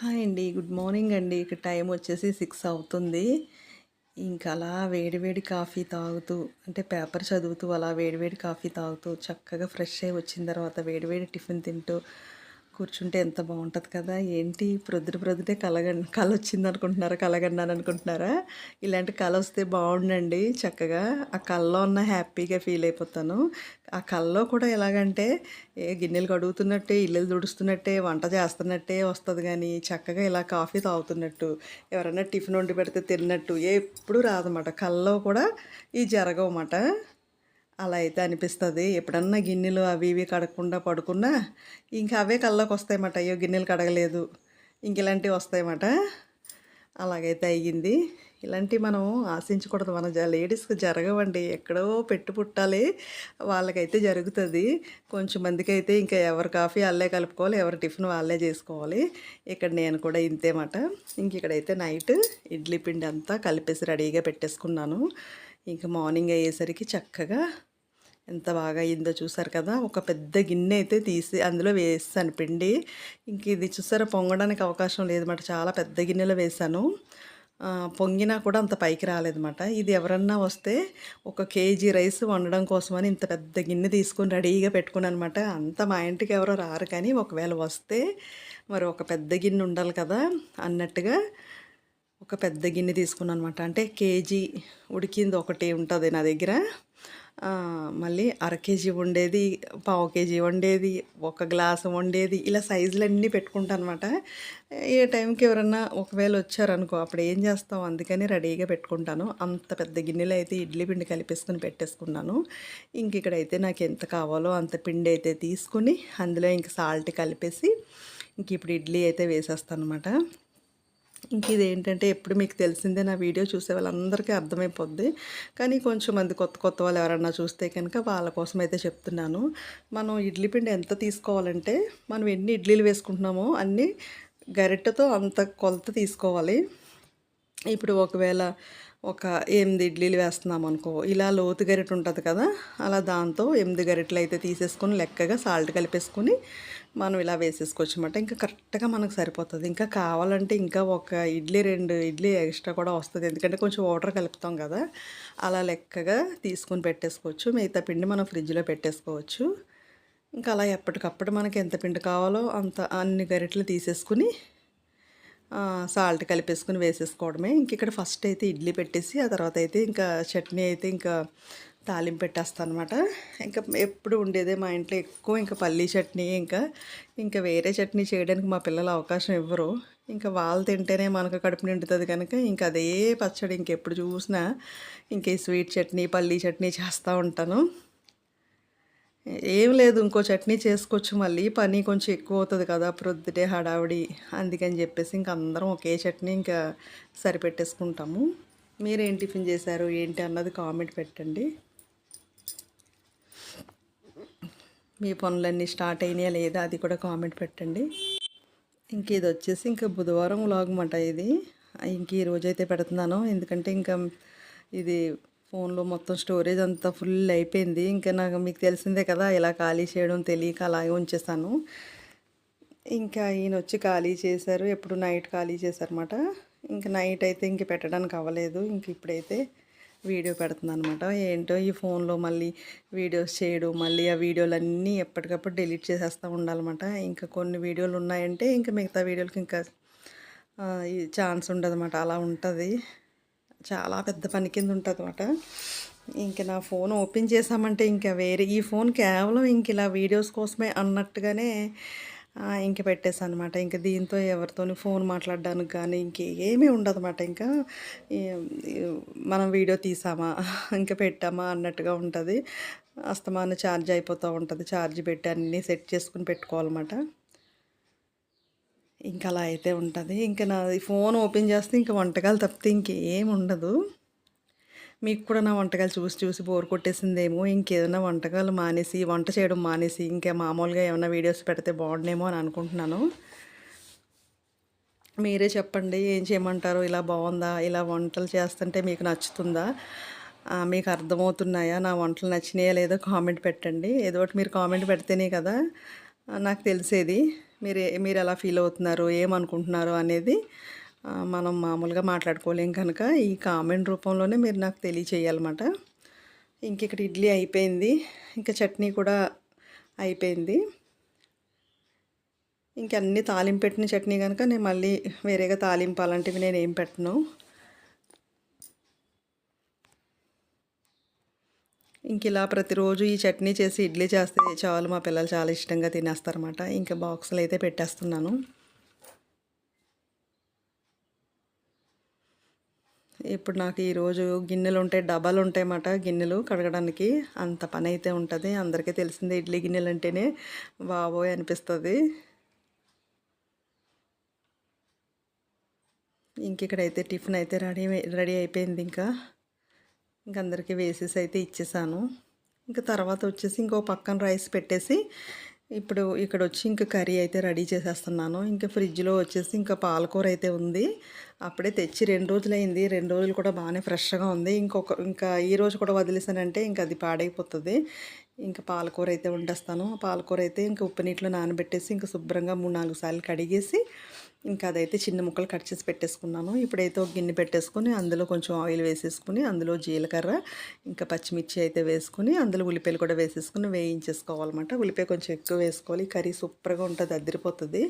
Hi అండి. Good morning అండి. ఇక్కడ టైం వచ్చేసి సిక్స్ అవుతుంది. ఇంకా అలా వేడివేడి కాఫీ తాగుతూ అంటే పేపర్ చదువుతూ అలా వేడివేడి కాఫీ తాగుతూ చక్కగా ఫ్రెష్ అయ్యి వచ్చిన తర్వాత వేడివేడి టిఫిన్ తింటూ కూర్చుంటే ఎంత బాగుంటుంది కదా? ఏంటి? ప్రొద్దున ప్రొద్దుటే కలగ కళ వచ్చింది అనుకుంటున్నారా కలగన్నాను అనుకుంటున్నారా ఇలాంటి కళ వస్తే బాగుండండి చక్కగా. ఆ కళ్ళలో ఉన్న హ్యాపీగా ఫీల్ అయిపోతాను. ఆ కళ్ళలో కూడా ఎలాగంటే ఏ గిన్నెలు కడుగుతున్నట్టే ఇల్లు తుడుస్తున్నట్టే వంట చేస్తున్నట్టే వస్తుంది కానీ చక్కగా ఇలా కాఫీ తాగుతున్నట్టు ఎవరైనా టిఫిన్ వండి పెడితే తిన్నట్టు ఎప్పుడు రాదన్నమాట. కళ్ళలో కూడా ఈ జరగవన్నమాట. అలా అయితే అనిపిస్తుంది. ఎప్పుడన్నా గిన్నెలు అవి ఇవి కడగకుండా పడుకున్నా ఇంకా అవే కళ్ళకి వస్తాయన్నమాట. అయ్యో గిన్నెలు కడగలేదు. ఇంక ఇలాంటివి వస్తాయన్నమాట. అలాగైతే అయ్యింది. ఇలాంటివి మనం ఆశించకూడదు. మన లేడీస్కి జరగవండి. ఎక్కడో పెట్టు పుట్టాలి. వాళ్ళకైతే జరుగుతుంది. కొంచెం మందికి అయితే ఇంకా ఎవరు కాఫీ వాళ్ళే కలుపుకోవాలి. ఎవరు టిఫిన్ వాళ్ళే చేసుకోవాలి. ఇక్కడ నేను కూడా ఇంతేమాట. ఇంక ఇక్కడైతే నైట్ ఇడ్లీ పిండి అంతా కలిపేసి రెడీగా పెట్టేసుకున్నాను. ఇంకా మార్నింగ్ అయ్యేసరికి చక్కగా ఎంత బాగా అయిందో చూసారు కదా. ఒక పెద్ద గిన్నె అయితే తీసి అందులో వేసాను. పిండి ఇంక ఇది చూసారా పొంగడానికి అవకాశం లేదన్నమాట. చాలా పెద్ద గిన్నెలో వేసాను. పొంగినా కూడా అంత పైకి రాలేదన్నమాట. ఇది ఎవరన్నా వస్తే ఒక కేజీ రైస్ వండడం కోసమని ఇంత పెద్ద గిన్నె తీసుకొని రెడీగా పెట్టుకున్నాను అనమాట అంత మా ఇంటికి ఎవరో రారు కానీ ఒకవేళ వస్తే మరి ఒక పెద్ద గిన్నె ఉండాలి కదా అన్నట్టుగా ఒక పెద్ద గిన్నె తీసుకున్నాను అనమాట అంటే కేజీ ఉడికింది ఒకటి ఉంటుంది నా దగ్గర. మళ్ళీ అర కేజీ వండేది పావు కేజీ వండేది ఒక గ్లాసు వండేది ఇలా సైజులన్నీ పెట్టుకుంటాను అనమాట ఏ టైంకి ఎవరన్నా ఒకవేళ వచ్చారనుకో అప్పుడు ఏం చేస్తాం? అందుకని రెడీగా పెట్టుకుంటాను. అంత పెద్ద గిన్నెలో అయితే ఇడ్లీ పిండి కలిపేసుకుని పెట్టేసుకున్నాను. ఇంక ఇక్కడైతే నాకు ఎంత కావాలో అంత పిండి అయితే తీసుకుని అందులో ఇంక సాల్ట్ కలిపేసి ఇంక ఇప్పుడు ఇడ్లీ అయితే వేసేస్తాను అనమాట ఇంక ఇది ఏంటంటే ఎప్పుడు మీకు తెలిసిందే నా వీడియో చూసే వాళ్ళందరికీ అర్థమైపోద్ది. కానీ కొంచెం మంది కొత్త కొత్త వాళ్ళు ఎవరన్నా చూస్తే కనుక వాళ్ళ కోసం అయితే చెప్తున్నాను. మనం ఇడ్లీ పిండి ఎంత తీసుకోవాలంటే మనం ఎన్ని ఇడ్లీలు వేసుకుంటున్నామో అన్ని గరిటెతో అంత కొలత తీసుకోవాలి. ఇప్పుడు ఒకవేళ ఒక ఎనిమిది ఇడ్లీలు వేస్తున్నాం అనుకో ఇలా లోతు గరిటె ఉంటుంది కదా అలా దాంతో ఎనిమిది గరిటెలు అయితే తీసేసుకొని లెక్కగా సాల్ట్ కలిపేసుకొని మనం ఇలా వేసేసుకోవచ్చు అనమాట ఇంకా కరెక్ట్గా మనకు సరిపోతుంది. ఇంకా కావాలంటే ఇంకా ఒక ఇడ్లీ రెండు ఇడ్లీ ఎక్స్ట్రా కూడా వస్తుంది. ఎందుకంటే కొంచెం వాటర్ కలుపుతాం కదా అలా లెక్కగా తీసుకొని పెట్టేసుకోవచ్చు. మిగతా పిండి మనం ఫ్రిడ్జ్లో పెట్టేసుకోవచ్చు. ఇంకా అలా ఎప్పటికప్పుడు మనకి ఎంత పిండి కావాలో అంత అన్ని గరిటెలు తీసేసుకుని సాల్ట్ కలిపేసుకుని వేసేసుకోవడమే. ఇంక ఇక్కడ ఫస్ట్ అయితే ఇడ్లీ పెట్టేసి ఆ తర్వాత అయితే ఇంకా చట్నీ అయితే ఇంకా తాలింపు పెట్టేస్తాను అనమాట ఇంకా ఎప్పుడు ఉండేదే మా ఇంట్లో ఎక్కువ ఇంకా పల్లీ చట్నీ ఇంకా ఇంకా వేరే చట్నీ చేయడానికి మా పిల్లలు అవకాశం ఇవ్వరు. ఇంకా వాళ్ళు తింటేనే మనకు కడుపు నిండుతుంది కనుక ఇంకా అదే పచ్చడి ఇంకెప్పుడు చూసినా ఇంక స్వీట్ చట్నీ పల్లీ చట్నీ చేస్తూ ఉంటాను. ఏం లేదు ఇంకో చట్నీ చేసుకోవచ్చు మళ్ళీ. పని కొంచెం ఎక్కువ అవుతుంది కదా ప్రొద్దుటే హడావిడి. అందుకని చెప్పేసి ఇంక అందరం ఒకే చట్నీ ఇంకా సరిపెట్టేసుకుంటాము. మీరేం టిఫిన్ చేశారు? ఏంటి అన్నది కామెంట్ పెట్టండి. మీ పనులన్నీ స్టార్ట్ అయినాయా లేదా అది కూడా కామెంట్ పెట్టండి. ఇంక ఇది వచ్చేసి ఇంకా బుధవారం వ్లాగ్ ఇది. ఇంక ఈ రోజైతే పెడుతున్నాను. ఎందుకంటే ఇంకా ఇది ఫోన్లో మొత్తం స్టోరేజ్ అంతా ఫుల్ అయిపోయింది. ఇంకా నాకు మీకు తెలిసిందే కదా ఇలా ఖాళీ చేయడం తెలియక అలాగే ఉంచేస్తాను ఇంకా ఈయన వచ్చి ఖాళీ చేశారు. ఎప్పుడు నైట్ ఖాళీ చేశారన్నమాట. ఇంకా నైట్ అయితే ఇంక పెట్టడానికి అవ్వలేదు. ఇంక ఇప్పుడైతే వీడియో పెడుతున్నాను అనమాట ఏంటో ఈ ఫోన్లో మళ్ళీ వీడియోస్ చేయడం మళ్ళీ ఆ వీడియోలన్నీ ఎప్పటికప్పుడు డిలీట్ చేసేస్తూ ఉండాలన్నమాట. ఇంకా కొన్ని వీడియోలు ఉన్నాయంటే ఇంకా మిగతా వీడియోలకి ఇంకా ఛాన్స్ ఉండదన్నమాట. అలా ఉంటుంది. చాలా పెద్ద పని కింద ఉంటుంది అనమాట ఇంక నా ఫోన్ ఓపెన్ చేసామంటే ఇంకా వేరే ఈ ఫోన్ కేవలం ఇంక ఇలా వీడియోస్ కోసమే అన్నట్టుగానే ఇంక పెట్టేసాను అనమాట ఇంకా దీంతో ఎవరితోని ఫోన్ మాట్లాడడానికి కానీ ఇంకేమీ ఉండదన్నమాట. ఇంకా మనం వీడియో తీసామా ఇంకా పెట్టామా అన్నట్టుగా ఉంటుంది. అస్తమాన ఛార్జ్ అయిపోతూ ఉంటుంది. ఛార్జ్ పెట్టి అన్నీ సెట్ చేసుకుని పెట్టుకోవాలన్నమాట. ఇంకా అలా అయితే ఉంటుంది. ఇంకా నా ఫోన్ ఓపెన్ చేస్తే ఇంకా వంటకాలు తప్పితే ఇంకేం ఉండదు. మీకు కూడా నా వంటకాలు చూసి చూసి బోర్ కొట్టేసిందేమో ఇంకేదైనా వంటకాలు మానేసి వంట చేయడం మానేసి ఇంకా మామూలుగా ఏమైనా వీడియోస్ పెడితే బాగుండేమో అని అనుకుంటున్నాను. మీరే చెప్పండి ఏం చేయమంటారు? ఇలా బాగుందా? ఇలా వంటలు చేస్తుంటే మీకు నచ్చుతుందా? మీకు అర్థమవుతున్నాయా? నా వంటలు నచ్చినాయా లేదో కామెంట్ పెట్టండి. ఏదో ఒకటి మీరు కామెంట్ పెడితేనే కదా నాకు తెలిసేది. మీరు మీరు ఎలా ఫీల్ అవుతున్నారు? ఏమనుకుంటున్నారు? అనేది మనం మామూలుగా మాట్లాడుకోలేం కనుక ఈ కామెంట్ రూపంలోనే మీరు నాకు తెలియచేయాలన్నమాట. ఇంక ఇక్కడ ఇడ్లీ అయిపోయింది. ఇంకా చట్నీ కూడా అయిపోయింది. ఇంక అన్ని తాలింపు పెట్టిన చట్నీ కనుక నేను మళ్ళీ వేరేగా తాలింపు అలాంటివి నేను ఏం పెట్టను. ఇంక ఇలా ప్రతిరోజు ఈ చట్నీ చేసి ఇడ్లీ చేస్తే చాలు మా పిల్లలు చాలా ఇష్టంగా తినేస్తారన్నమాట. ఇంకా బాక్సులు అయితే పెట్టేస్తున్నాను. ఇప్పుడు నాకు ఈరోజు గిన్నెలు ఉంటాయి డబ్బాలు ఉంటాయి అన్నమాట గిన్నెలు కడగడానికి. అంత పని అయితే ఉంటుంది. అందరికీ తెలిసిందే ఇడ్లీ గిన్నెలు అంటేనే బాబోయ్ అనిపిస్తుంది. ఇంక ఇక్కడైతే టిఫిన్ అయితే రెడీ రెడీ అయిపోయింది ఇంకా. ఇంక అందరికీ వేసేసి అయితే ఇచ్చేసాను. ఇంకా తర్వాత వచ్చేసి ఇంకో పక్కన రైస్ పెట్టేసి ఇప్పుడు ఇక్కడ వచ్చి ఇంకా కర్రీ అయితే రెడీ చేసేస్తున్నాను. ఇంకా ఫ్రిడ్జ్లో వచ్చేసి ఇంకా పాలకూర అయితే ఉంది. అప్పుడే తెచ్చి రెండు రోజులు అయింది రెండు రోజులు కూడా బాగానే ఫ్రెష్గా ఉంది. ఇంకొక ఇంకా ఈ రోజు కూడా వదిలేసానంటే ఇంకా అది పాడైపోతుంది. ఇంకా పాలకూర అయితే వండేస్తాను. పాలకూర అయితే ఇంకా ఉప్పు నీటిలో నానబెట్టేసి ఇంకా శుభ్రంగా మూడు నాలుగు సార్లు కడిగేసి ఇంకా అదైతే చిన్న ముక్కలు కట్ చేసి పెట్టేసుకున్నాను. ఇప్పుడైతే ఒక గిన్నె పెట్టేసుకుని అందులో కొంచెం ఆయిల్ వేసేసుకుని అందులో జీలకర్ర ఇంకా పచ్చిమిర్చి అయితే వేసుకుని అందులో ఉల్లిపాయలు కూడా వేసేసుకుని వేయించేసుకోవాలన్నమాట. ఉల్లిపాయ కొంచెం ఎక్కువ వేసుకోవాలి. కర్రీ సూపర్గా ఉంటుంది అదిరిపోతుంది.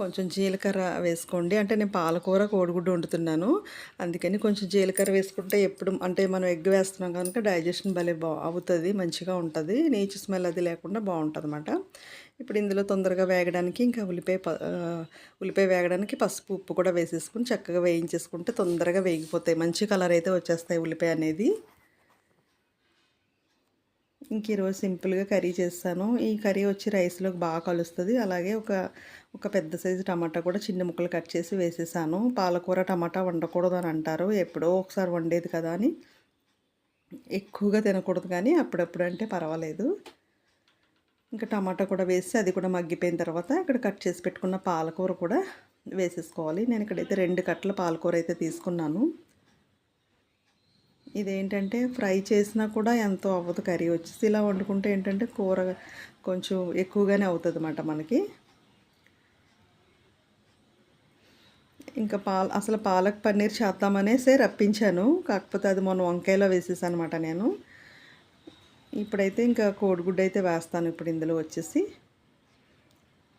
కొంచెం జీలకర్ర వేసుకోండి. అంటే నేను పాలకూర కోడిగుడ్డు వండుతున్నాను. అందుకని కొంచెం జీలకర్ర వేసుకుంటే ఎప్పుడు అంటే మనం ఎగ్ వేస్తున్నాం కనుక డైజెషన్ భలే బా అవుతుంది మంచిగా ఉంటుంది. నీచు స్మెల్ అది లేకుండా బాగుంటుంది అన్నమాట ఇప్పుడు ఇందులో తొందరగా వేగడానికి ఇంకా ఉల్లిపాయ ఉల్లిపాయ వేగడానికి పసుపు ఉప్పు కూడా వేసేసుకుని చక్కగా వేయించేసుకుంటే తొందరగా వేగిపోతాయి. మంచి కలర్ అయితే వచ్చేస్తాయి ఉల్లిపాయ అనేది. ఇంక ఈరోజు సింపుల్గా కర్రీ చేస్తాను. ఈ కర్రీ వచ్చి రైస్లోకి బాగా కలుస్తుంది. అలాగే ఒక ఒక పెద్ద సైజు టమాటా కూడా చిన్న ముక్కలు కట్ చేసి వేసేసాను. పాలకూర టమాటా వండకూడదు అని అంటారు. ఎప్పుడో ఒకసారి వండేది కదా అని. ఎక్కువగా తినకూడదు కానీ అప్పుడప్పుడు అంటే పర్వాలేదు. ఇంకా టమాటా కూడా వేసి అది కూడా మగ్గిపోయిన తర్వాత ఇక్కడ కట్ చేసి పెట్టుకున్న పాలకూర కూడా వేసేసుకోవాలి. నేను ఇక్కడైతే రెండు కట్టల పాలకూర అయితే తీసుకున్నాను. ఇదేంటంటే ఫ్రై చేసినా కూడా ఎంతో అవ్వదు కర్రీ వచ్చేసి. ఇలా వండుకుంటే ఏంటంటే కూర కొంచెం ఎక్కువగానే అవుతుంది అన్నమాట మనకి. ఇంకా పాల అసలు పాలక్ పన్నీర్ చేద్దామనేసే రప్పించాను. కాకపోతే అది మొన్న వంకాయలో వేసేసాను అనమాట నేను. ఇప్పుడైతే ఇంకా కోడిగుడ్డు అయితే వేస్తాను ఇప్పుడు ఇందులో వచ్చేసి.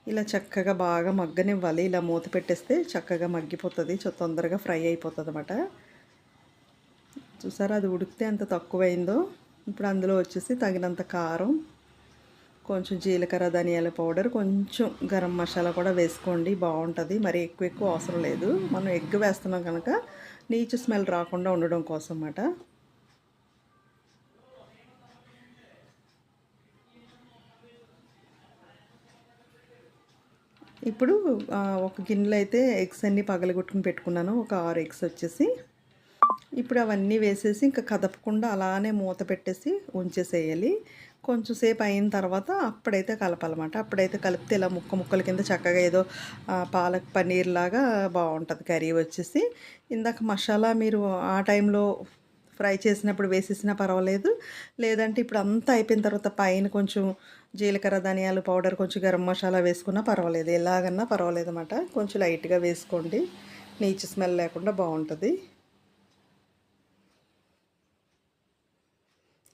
ఇలా చక్కగా బాగా మగ్గనివ్వాలి. ఇలా మూత పెట్టేస్తే చక్కగా మగ్గిపోతుంది తొందరగా ఫ్రై అయిపోతుంది అనమాట చూసారా? అది ఉడికితే ఎంత తక్కువైందో. ఇప్పుడు అందులో వచ్చేసి తగినంత కారం కొంచెం జీలకర్ర ధనియాల పౌడర్ కొంచెం గరం మసాలా కూడా వేసుకోండి. బాగుంటుంది. మరి ఎక్కువ ఎక్కువ అవసరం లేదు. మనం ఎగ్ వేస్తున్నాం కనుక నీచు స్మెల్ రాకుండా ఉండడం కోసం అన్నమాట. ఇప్పుడు ఒక గిన్నెలో అయితే ఎగ్స్ అన్నీ పగలగొట్టుకుని పెట్టుకున్నాను. ఒక ఆరు ఎగ్స్ వచ్చేసి. ఇప్పుడు అవన్నీ వేసేసి ఇంకా కదపకుండా అలానే మూత పెట్టేసి ఉంచేసేయాలి. కొంచెం సేపు అయిన తర్వాత అప్పుడైతే కలపాలన్నమాట. అప్పుడైతే కలిపితే ఇలా ముక్క ముక్కల కింద చక్కగా ఏదో పాలక్ పన్నీర్ లాగా బాగుంటుంది కర్రీ వచ్చేసి. ఇందాక మసాలా మీరు ఆ టైంలో ఫ్రై చేసినప్పుడు వేసేసినా పర్వాలేదు. లేదంటే ఇప్పుడు అంతా అయిపోయిన తర్వాత పైన కొంచెం జీలకర్ర ధనియాలు పౌడర్ కొంచెం గరం మసాలా వేసుకున్నా పర్వాలేదు. ఎలాగన్నా పర్వాలేదు అన్నమాట కొంచెం లైట్గా వేసుకోండి. నీచు స్మెల్ లేకుండా బాగుంటుంది.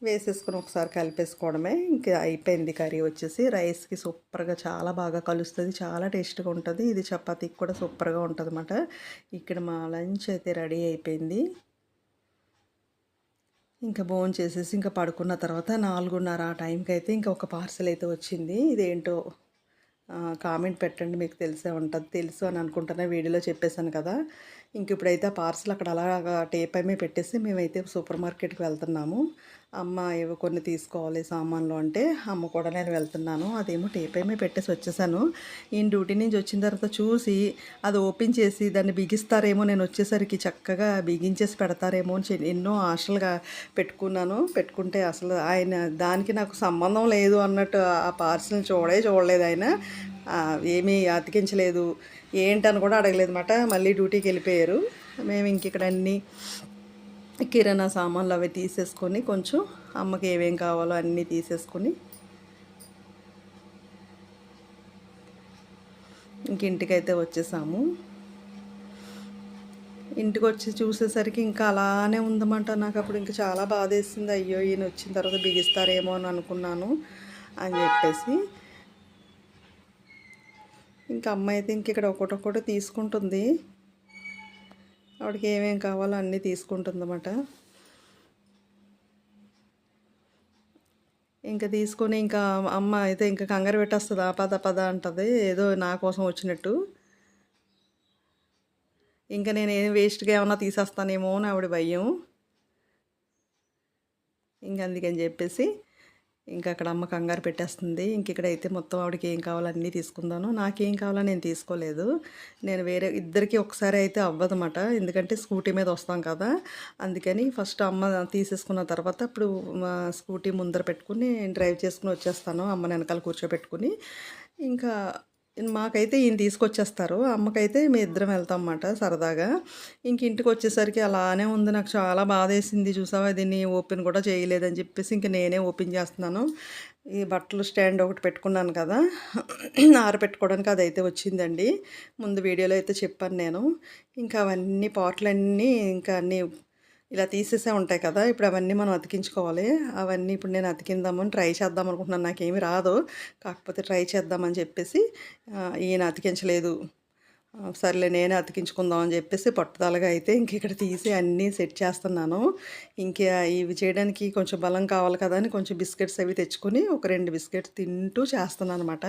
వేసేసుకుని ఒకసారి కలిపేసుకోవడమే. ఇంకా అయిపోయింది కర్రీ వచ్చేసి. రైస్కి సూపర్గా చాలా బాగా కలుస్తుంది. చాలా టేస్ట్గా ఉంటుంది. ఇది చపాతీకి కూడా సూపర్గా ఉంటుంది అన్నమాట ఇక్కడ మా లంచ్ అయితే రెడీ అయిపోయింది. ఇంకా భోజనం చేసేసి ఇంకా పడుకున్న తర్వాత నాలుగున్నర ఆ టైంకి అయితే ఇంకా ఒక పార్సల్ అయితే వచ్చింది. ఇదేంటో కామెంట్ పెట్టండి. మీకు తెలిసే ఉంటుంది. తెలుసు అని అనుకుంటున్నా. వీడియోలో చెప్పేశాను కదా. ఇంక ఇప్పుడైతే ఆ పార్సల్ అక్కడ అలాగా టేప్ అమ్మే పెట్టేసి మేమైతే సూపర్ మార్కెట్కి వెళ్తున్నాము. అమ్మ ఏవో కొన్ని తీసుకోవాలి సామాన్లు అంటే అమ్మ కూడా నేను వెళ్తున్నాను. అదేమో టేప్ అమ్మే పెట్టేసి వచ్చేసాను. ఈయన డ్యూటీ నుంచి వచ్చిన తర్వాత చూసి అది ఓపెన్ చేసి దాన్ని బిగిస్తారేమో నేను వచ్చేసరికి చక్కగా బిగించేసి పెడతారేమో అని చె- ఎన్నో ఆశలుగా పెట్టుకున్నాను. పెట్టుకుంటే అసలు ఆయన దానికి నాకు సంబంధం లేదు అన్నట్టు ఆ పార్సల్ చూడే చూడలేదు ఆయన. ఏమీ అతికించలేదు. ఏంటని కూడా అడగలేదు అనమాట మళ్ళీ డ్యూటీకి వెళ్ళిపోయారు. మేము ఇంక ఇక్కడ అన్నీ కిరాణా సామాన్లు అవి తీసేసుకొని కొంచెం అమ్మకి ఏమేం కావాలో అన్నీ తీసేసుకొని ఇంక ఇంటికైతే వచ్చేసాము. ఇంటికి వచ్చి చూసేసరికి ఇంకా అలానే ఉందన్నమాట. నాకు అప్పుడు ఇంకా చాలా బాధేసింది. అయ్యో ఈయన వచ్చిన తర్వాత బిగిస్తారేమో అని అనుకున్నాను అని చెప్పేసి. ఇంకా అమ్మాయి అయితే ఇంక ఇక్కడ ఒకటొక్కటి తీసుకుంటుంది. ఆవిడకి ఏమేమి కావాలో అన్నీ తీసుకుంటుందన్నమాట. ఇంకా తీసుకొని ఇంకా అమ్మ అయితే ఇంకా కంగారు పెట్టేస్తుంది. ఆ పద పద అంటది. ఏదో నా కోసం వచ్చినట్టు. ఇంకా నేను ఏం వేస్ట్గా ఏమన్నా తీసేస్తానేమో అని ఆవిడ భయం. ఇంక అందుకని చెప్పేసి ఇంకా అక్కడ అమ్మ కంగారు పెట్టేస్తుంది. ఇంక ఇక్కడైతే మొత్తం ఆవిడకి ఏం కావాలో అన్నీ తీసుకుందాను. నాకేం కావాలో నేను తీసుకోలేదు. నేను వేరే ఇద్దరికి ఒకసారి అయితే అవ్వదన్నమాట. ఎందుకంటే స్కూటీ మీద వస్తాం కదా. అందుకని ఫస్ట్ అమ్మ తీసేసుకున్న తర్వాత అప్పుడు స్కూటీ ముందర పెట్టుకుని డ్రైవ్ చేసుకుని వచ్చేస్తాను. అమ్మ వెనకాల కూర్చోబెట్టుకుని. ఇంకా మాకైతే ఈయన తీసుకొచ్చేస్తారు. అమ్మకైతే మీ ఇద్దరం వెళ్తాం అన్నమాట సరదాగా. ఇంక ఇంటికి వచ్చేసరికి అలానే ఉంది. నాకు చాలా బాధ వేసింది చూసావా దీన్ని ఓపెన్ కూడా చేయలేదని చెప్పేసి ఇంక నేనే ఓపెన్ చేస్తున్నాను. ఈ బట్టలు స్టాండ్ ఒకటి పెట్టుకున్నాను కదా. ఆరబెట్టుకోవడానికి అదైతే వచ్చిందండి. ముందు వీడియోలో అయితే చెప్పాను నేను. ఇంకా అవన్నీ పాటలన్నీ ఇంకా అన్నీ ఇలా తీసేసే ఉంటాయి కదా ఇప్పుడు అవన్నీ మనం అతికించుకోవాలి. అవన్నీ ఇప్పుడు నేను అతికిందామని ట్రై చేద్దాం అనుకుంటున్నాను. నాకేమి రాదు. కాకపోతే ట్రై చేద్దామని చెప్పేసి ఈయన అతికించలేదు. సర్లే నేనే అతికించుకుందాం అని చెప్పేసి పట్టుదలగా అయితే ఇంక ఇక్కడ తీసి అన్నీ సెట్ చేస్తున్నాను. ఇంకా ఇవి చేయడానికి కొంచెం బలం కావాలి కదా అని కొంచెం బిస్కెట్స్ అవి తెచ్చుకొని ఒక రెండు బిస్కెట్స్ తింటూ చేస్తున్నాను అనమాట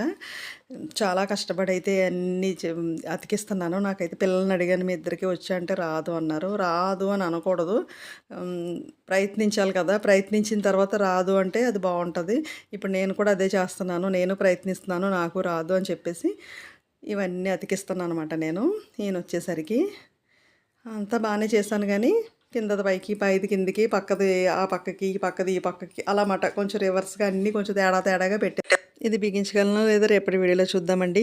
చాలా కష్టపడి అయితే అన్నీ చే- అతికిస్తున్నాను. నాకైతే పిల్లల్ని అడిగాను మీ ఇద్దరికి వచ్చా? అంటే రాదు అన్నారు. రాదు అని అనకూడదు. ప్రయత్నించాలి కదా. ప్రయత్నించిన తర్వాత రాదు అంటే అది బాగుంటుంది. ఇప్పుడు నేను కూడా అదే చేస్తున్నాను. నేను ప్రయత్నిస్తున్నాను నాకు రాదు అని చెప్పేసి ఇవన్నీ అతికిస్తున్నాను అనమాట నేను నేను వచ్చేసరికి అంతా బాగానే చేశాను కానీ కిందది పైకి పైది కిందికి పక్కది ఆ పక్కకి ఈ పక్కది ఈ పక్కకి అలా మాట కొంచెం రివర్స్గా అన్నీ కొంచెం తేడా తేడాగా పెట్టాను ఇది బిగించగలను లేదా రేపటి వీడియోలో చూద్దామండి.